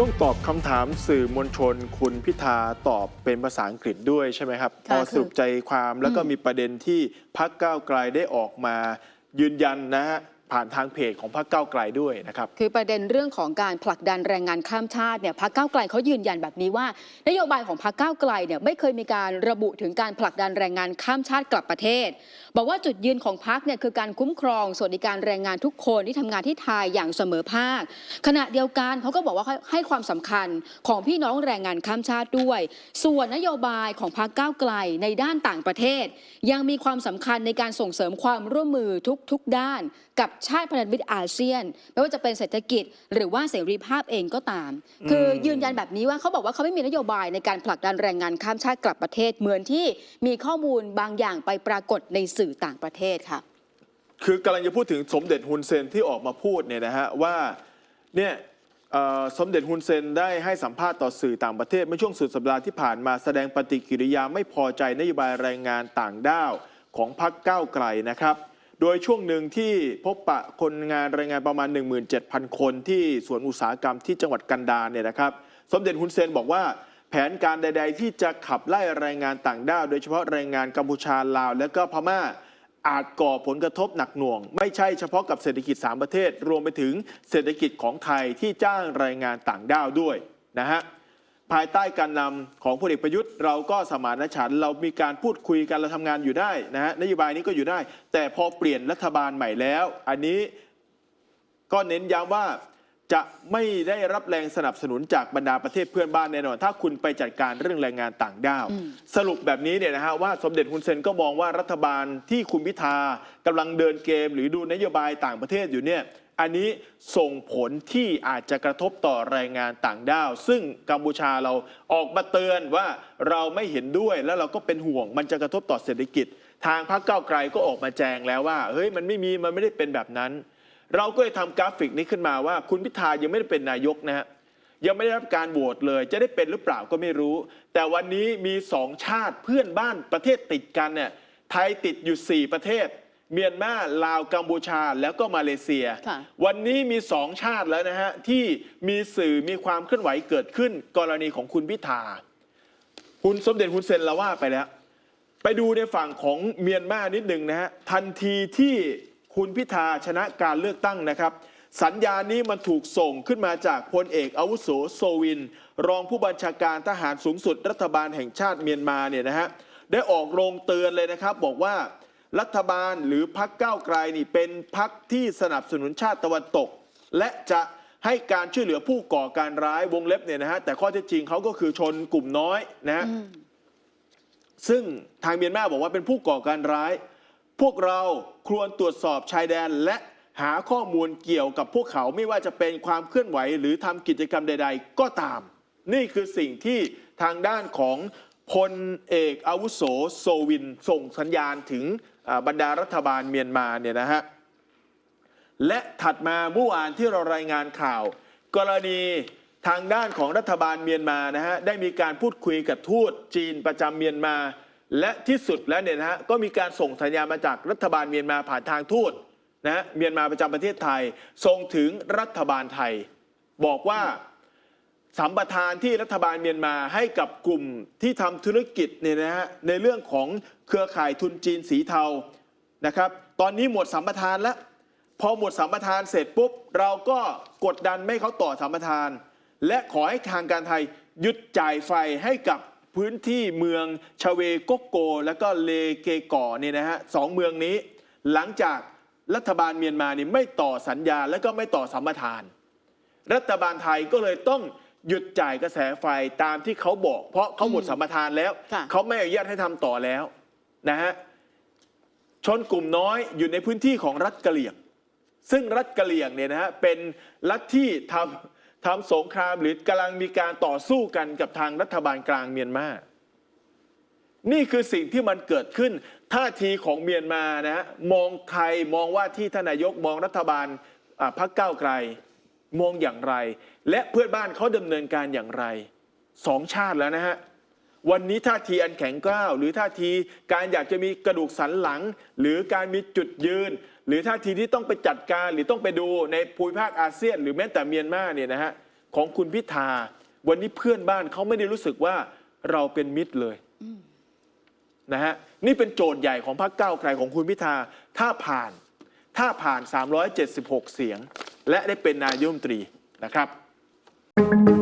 ช่วงตอบคำถามสื่อมวลชน คุณพิธาตอบเป็นภาษาอังกฤษด้วยใช่ไหมครับค่ะพอสรุปใจความแล้วก็อืมมีประเด็นที่พักก้าวไกลได้ออกมายืนยันนะฮะ ผ่านทางเพจของพักก้าวไกลด้วยนะครับ คือประเด็นเรื่องของการผลักดันแรงงานข้ามชาติเนี่ยพรรคก้าวไกลเขายืนยันแบบนี้ว่า นโยบายของพรรคก้าวไกลเนี่ยไม่เคยมีการระบุถึงการผลักดันแรงงานข้ามชาติกลับประเทศ บอกว่าจุดยืนของพรรคเนี่ยคือการคุ้มครองสวัสดิการแรงงานทุกคนที่ทำงานที่ไทยอย่างเสมอภาค ขณะเดียวกันเขาก็บอกว่าให้ความสำคัญของพี่น้องแรงงานข้ามชาติด้วย ส่วนนโยบายของพรรคก้าวไกลในด้านต่างประเทศ ยังมีความสำคัญในการส่งเสริมความร่วมมือทุกๆด้านกับชาติพันธมิตรอาเซียน ไม่ว่าจะเป็นเศรษฐกิจ หรือว่าเสรีภาพเองก็ตาม คือยืนยันแบบนี้ว่าเขาบอกว่าเขาไม่มีนโยบายในการผลักดันแรงงานข้ามชาติกลับประเทศเหมือนที่มีข้อมูลบางอย่างไปปรากฏในสื่อต่างประเทศค่ะ คือกำลังจะพูดถึงสมเด็จฮุนเซนที่ออกมาพูดเนี่ยนะฮะว่าเนี่ยเอ่อสมเด็จฮุนเซนได้ให้สัมภาษณ์ต่อสื่อต่างประเทศเมื่อช่วงสุดสัปดาห์ที่ผ่านมาแสดงปฏิกิริยาไม่พอใจนโยบายแรงงานต่างด้าวของพรรคก้าวไกลนะครับ โดยช่วงหนึ่งที่พบปะคนงานแรงงานประมาณ 17,000 คนที่สวนอุตสาหกรรมที่จังหวัดกันดารเนี่ยนะครับ สมเด็จฮุนเซนบอกว่า แผนการใด ๆ ที่จะขับไล่แรงงานต่างด้าว โดยเฉพาะแรงงานกัมพูชาลาว และก็พม่าอาจก่อผลกระทบหนักหน่วง ไม่ใช่เฉพาะกับเศรษฐกิจ 3 ประเทศ รวมไปถึงเศรษฐกิจของไทยที่จ้างแรงงานต่างด้าวด้วยนะฮะ ภายใต้การนำของพลเอกประยุทธ์ เราก็สมานฉันท์เรามีการพูดคุยกันเราทำงานอยู่ได้นะฮะนโยบายนี้ก็อยู่ได้ แต่พอเปลี่ยนรัฐบาลใหม่แล้ว อันนี้ก็เน้นย้ำว่าจะไม่ได้รับแรงสนับสนุนจากบรรดาประเทศเพื่อนบ้านแน่นอน ถ้าคุณไปจัดการเรื่องแรงงานต่างด้าวอืมสรุปแบบนี้เนี่ยนะฮะว่าสมเด็จฮุนเซนก็มองว่ารัฐบาลที่คุณพิธากำลังเดินเกม หรือดูนโยบายต่างประเทศอยู่เนี่ย อันนี้ส่งผลที่อาจจะกระทบต่อแรงงานต่างด้าว ซึ่งกัมพูชาเราออกมาเตือนว่าเราไม่เห็นด้วยแล้วเราก็เป็นห่วง มันจะกระทบต่อเศรษฐกิจ ทางพรรคก้าวไกลก็ออกมาแจงแล้วว่าเฮ้ยมันไม่มีมันไม่ได้เป็นแบบนั้น เราก็เลยทำกราฟิกนี้ขึ้นมาว่า คุณพิธายังไม่ได้เป็นนายกนะฮะยังไม่ได้รับการโหวตเลย จะได้เป็นหรือเปล่าก็ไม่รู้ แต่วันนี้มีสองชาติเพื่อนบ้านประเทศติดกันเนี่ยไทยติดอยู่ 4 ประเทศ เมียนมาลาวกัมพูชาแล้วก็มาเลเซีย ค่ะวันนี้มีสองชาติแล้วนะฮะ ที่มีสื่อมีความเคลื่อนไหวเกิดขึ้น กรณีของคุณพิธาคุณสมเด็จฮุนเซนเราว่าไปแล้ว ไปดูในฝั่งของเมียนมานิดหนึ่งนะฮะ ทันทีที่คุณพิธาชนะการเลือกตั้งนะครับ สัญญาณนี้มันถูกส่งขึ้นมาจากพลเอกอาวุโสโซวิน รองผู้บัญชาการทหารสูงสุดรัฐบาลแห่งชาติเมียนมาเนี่ยนะฮะได้ออกโรงเตือนเลยนะครับ บอกว่า รัฐบาลหรือพักก้าวไกลนี่เป็นพักที่สนับสนุนชาติตะวันตก และจะให้การช่วยเหลือผู้ก่อการร้ายวงเล็บเนี่ยนะฮะแต่ข้อเท็จจริงเขาก็คือชนกลุ่มน้อยนะฮะอืมซึ่งทางเมียนมาบอกว่าเป็นผู้ก่อการร้าย พวกเราควรตรวจสอบชายแดนและหาข้อมูลเกี่ยวกับพวกเขาไม่ว่าจะเป็นความเคลื่อนไหว หรือทำกิจกรรมใด ๆ ก็ตาม นี่คือสิ่งที่ทางด้านของพลเอกอาวุโสโซวินส่งสัญญาณถึงอ่า บรรดารัฐบาลเมียนมาเนี่ยนะฮะและถัดมาเมื่อวานที่เรารายงานข่าว กรณีทางด้านของรัฐบาลเมียนมานะฮะได้มีการพูดคุยกับทูตจีนประจำเมียนมา และที่สุดแล้วเนี่ยนะฮะก็มีการส่งสัญญาณมาจากรัฐบาลเมียนมาผ่านทางทูตนะเมียนมาประจำประเทศไทยส่งถึงรัฐบาลไทย บอกว่า สัมปทานที่รัฐบาลเมียนมาให้กับกลุ่มที่ทำธุรกิจเนี่ยนะฮะในเรื่องของเครือข่ายทุนจีนสีเทานะครับตอนนี้หมดสัมปทานแล้ว พอหมดสัมปทานเสร็จปุ๊บ เราก็กดดันไม่เขาต่อสัมปทาน และขอให้ทางการไทยหยุดจ่ายไฟให้กับพื้นที่เมืองชเวโกโก และก็เลเกก่อเนี่ยนะฮะสองเมืองนี้ หลังจากรัฐบาลเมียนมานี่ไม่ต่อสัญญาและก็ไม่ต่อสัมปทาน รัฐบาลไทยก็เลยต้อง หยุดจ่ายกระแสไฟตามที่เขาบอก เพราะเขาหมดสัมปทานแล้ว ค่ะ เขาไม่อนุญาตให้ทำต่อแล้วนะฮะชนกลุ่มน้อยอยู่ในพื้นที่ของรัฐกะเหรี่ยง ซึ่งรัฐกะเหรี่ยงเนี่ยนะฮะเป็นรัฐที่ทำทำสงครามหรือกำลังมีการต่อสู้กันกับทางรัฐบาลกลางเมียนมา นี่คือสิ่งที่มันเกิดขึ้นท่าทีของเมียนมานะฮะมองใครมองว่าที่ท่านนายกมองรัฐบาลอ่าพรรคก้าวไกล มองอย่างไร และเพื่อนบ้านเขาดำเนินการอย่างไรสองชาติแล้วนะฮะวันนี้ท่าทีอันแข็งกร้าวหรือท่าทีการอยากจะมีกระดูกสันหลัง หรือการมีจุดยืน หรือท่าทีที่ต้องไปจัดการหรือต้องไปดูในภูมิภาคอาเซียน หรือแม้แต่เมียนมาเนี่ยนะฮะของคุณพิธา วันนี้เพื่อนบ้านเขาไม่ได้รู้สึกว่าเราเป็นมิตรเลยนะฮะนี่เป็นโจทย์ใหญ่ของพรรคก้าวไกลของคุณพิธา ถ้าผ่าน ถ้าผ่าน 376 เสียง และได้เป็นนายมตรีนะครับ Thank you.